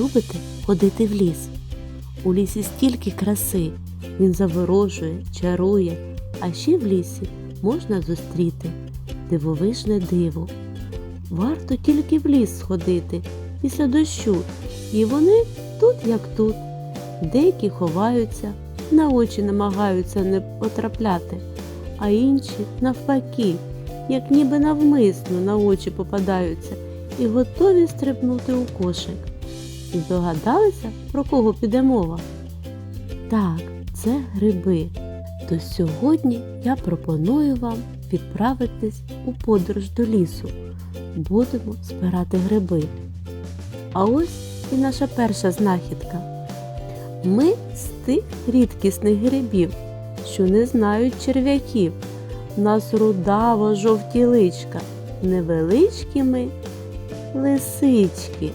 любите ходити в ліс? У лісі стільки краси. Він заворожує, чарує, а ще в лісі можна зустріти дивовижне диво. Варто тільки в ліс сходити після дощу, і вони тут як тут. Деякі ховаються, на очі намагаються не потрапляти, а інші навпаки, як ніби навмисно на очі попадаються і готові стрибнути у кошик. Здогадалися, про кого піде мова? Так, це гриби. То сьогодні я пропоную вам відправитись у подорож до лісу. Будемо збирати гриби. А ось і наша перша знахідка. Ми з тих рідкісних грибів, що не знають черв'яків. У нас рудаво жовті личка, невеличкі ми лисички.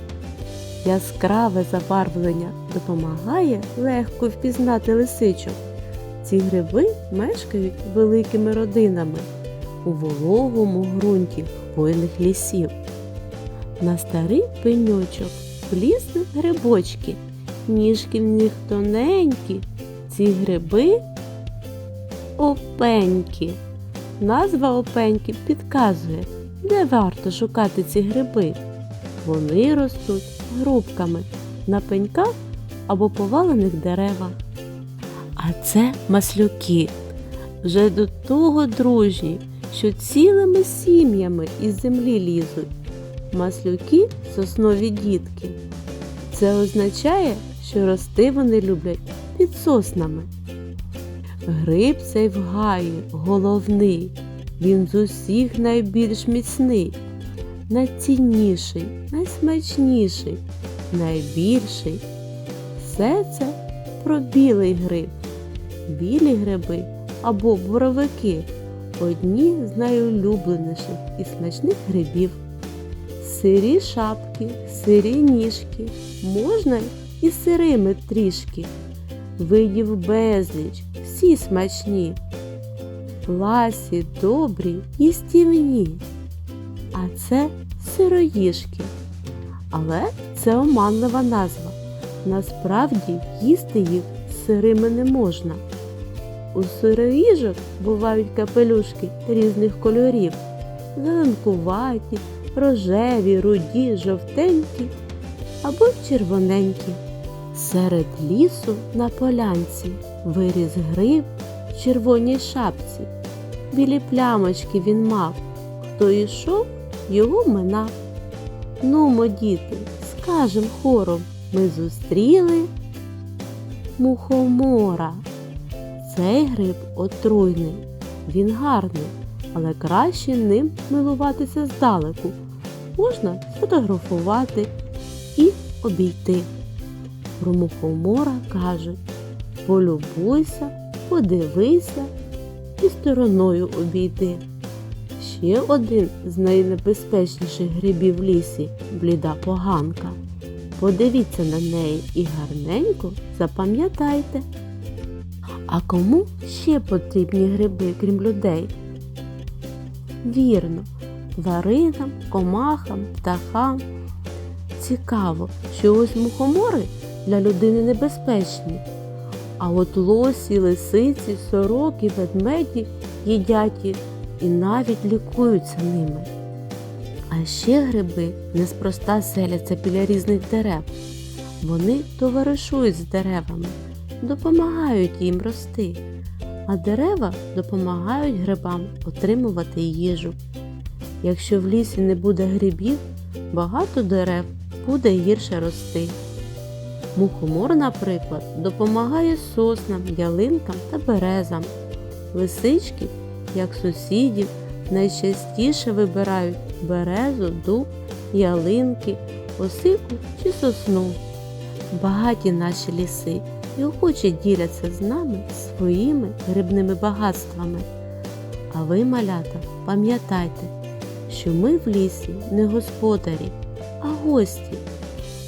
Яскраве забарвлення допомагає легко впізнати лисичок. Ці гриби мешкають великими родинами у вологому ґрунті хвойних лісів. На старий пеньочок влізли грибочки, ніжки в них тоненькі, ці гриби опеньки. Назва опеньки підказує, де варто шукати ці гриби. Вони ростуть грубками на пеньках або повалених деревах. А це маслюки, вже до того дружні, що цілими сім'ями із землі лізуть. Маслюки соснові дітки. Це означає, що рости вони люблять під соснами. Гриб цей в гаї головний, він з усіх найбільш міцний, найцінніший, найсмачніший, найбільший. Все це про білий гриб. Білі гриби або боровики одні з найулюбленіших і смачних грибів. Сирі шапки, сирі ніжки, можна і сирими трішки. Видів безліч, всі смачні. Ласі, добрі і стівні. А це сироїжки. Але це оманлива назва. Насправді їсти їх сирими не можна. У сироїжок бувають капелюшки різних кольорів, зеленкуваті, рожеві, руді, жовтенькі або червоненькі. Серед лісу на полянці виріс гриб в червоній шапці. Білі плямочки він мав. Хто йшов, його минав. Нумо, діти, скажем хором, ми зустріли мухомора. Цей гриб отруйний, він гарний, але краще ним милуватися здалеку. Можна сфотографувати і обійти. Про мухомора кажуть полюбуйся, подивися і стороною обійди. Ще один з найнебезпечніших грибів в лісі бліда поганка. Подивіться на неї і гарненько запам'ятайте. А кому ще потрібні гриби, крім людей? Вірно, тваринам, комахам, птахам. Цікаво, що ось мухомори для людини небезпечні. А от лосі, лисиці, сороки, ведмеді їдять їх і навіть лікуються ними. А ще гриби неспроста селяться біля різних дерев. Вони товаришують з деревами, допомагають їм рости, а дерева допомагають грибам отримувати їжу. Якщо в лісі не буде грибів, багато дерев буде гірше рости. Мухомор, наприклад, допомагає соснам, ялинкам та березам. Лисички, як сусідів, найчастіше вибирають березу, дуб, ялинки, осику чи сосну. Багаті наші ліси і охоче діляться з нами своїми грибними багатствами. А ви, малята, пам'ятайте, що ми в лісі не господарі, а гості.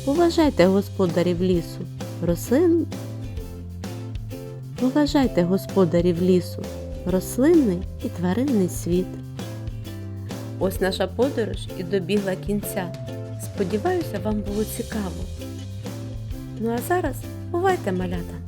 Поважайте господарів лісу, рослин. Поважайте господарів лісу, рослинний і тваринний світ. Ось наша подорож і добігла кінця. Сподіваюся, вам було цікаво. Ну а зараз бувайте малята!